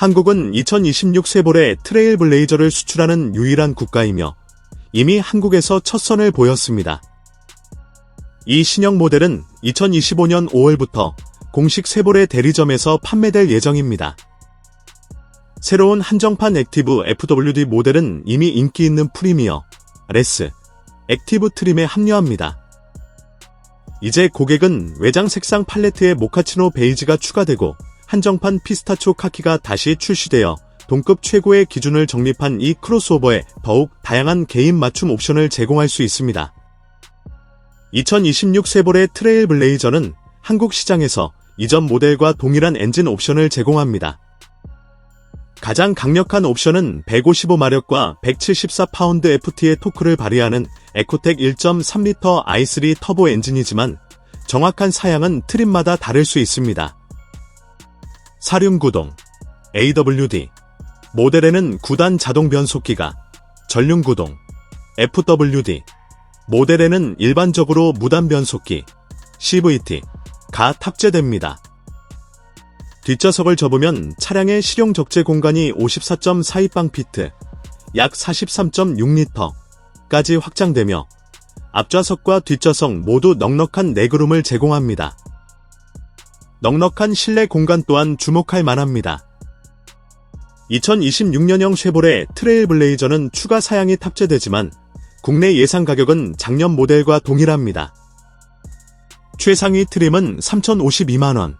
한국은 2026 세볼의 트레일 블레이저를 수출하는 유일한 국가이며 이미 한국에서 첫 선을 보였습니다. 이 신형 모델은 2025년 5월부터 공식 세볼의 대리점에서 판매될 예정입니다. 새로운 한정판 액티브 FWD 모델은 이미 인기 있는 프리미어, 레스, 액티브 트림에 합류합니다. 이제 고객은 외장 색상 팔레트에 모카치노 베이지가 추가되고 한정판 피스타초 카키가 다시 출시되어 동급 최고의 기준을 정립한 이 크로스오버에 더욱 다양한 개인 맞춤 옵션을 제공할 수 있습니다. 2026 세볼의 트레일 블레이저는 한국 시장에서 이전 모델과 동일한 엔진 옵션을 제공합니다. 가장 강력한 옵션은 155마력과 174파운드 FT의 토크를 발휘하는 에코텍 1.3L i3 터보 엔진이지만 정확한 사양은 트림마다 다를 수 있습니다. 사륜구동, AWD, 모델에는 9단 자동 변속기가, 전륜구동, FWD, 모델에는 일반적으로 무단 변속기, CVT,가 탑재됩니다. 뒷좌석을 접으면 차량의 실용 적재 공간이 54.42방피트, 약 43.6리터까지 확장되며 앞좌석과 뒷좌석 모두 넉넉한 레그룸을 제공합니다. 넉넉한 실내 공간 또한 주목할 만합니다. 2026년형 쉐보레 트레일 블레이저는 추가 사양이 탑재되지만 국내 예상 가격은 작년 모델과 동일합니다. 최상위 트림은 3,052만원,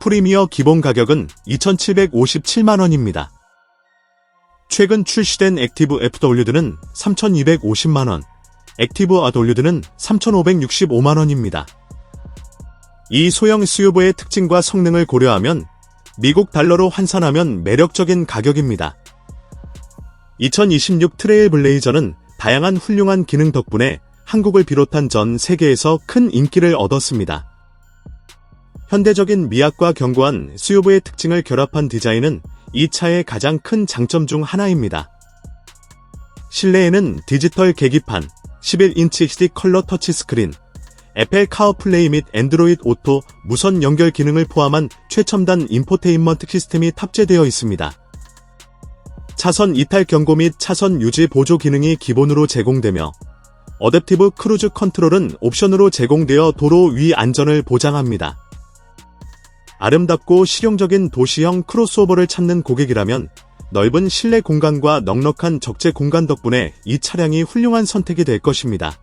프리미어 기본 가격은 2,757만원입니다. 최근 출시된 액티브 FW드는 3,250만원, 액티브 아돌류드는 3,565만원입니다. 이 소형 SUV의 특징과 성능을 고려하면 미국 달러로 환산하면 매력적인 가격입니다. 2026 트레일 블레이저는 다양한 훌륭한 기능 덕분에 한국을 비롯한 전 세계에서 큰 인기를 얻었습니다. 현대적인 미학과 견고한 SUV의 특징을 결합한 디자인은 이 차의 가장 큰 장점 중 하나입니다. 실내에는 디지털 계기판, 11인치 HD 컬러 터치 스크린, 애플 카어플레이 및 앤드로이드 오토 무선 연결 기능을 포함한 최첨단 인포테인먼트 시스템이 탑재되어 있습니다. 차선 이탈 경고 및 차선 유지 보조 기능이 기본으로 제공되며 어댑티브 크루즈 컨트롤은 옵션으로 제공되어 도로 위 안전을 보장합니다. 아름답고 실용적인 도시형 크로스오버를 찾는 고객이라면 넓은 실내 공간과 넉넉한 적재 공간 덕분에 이 차량이 훌륭한 선택이 될 것입니다.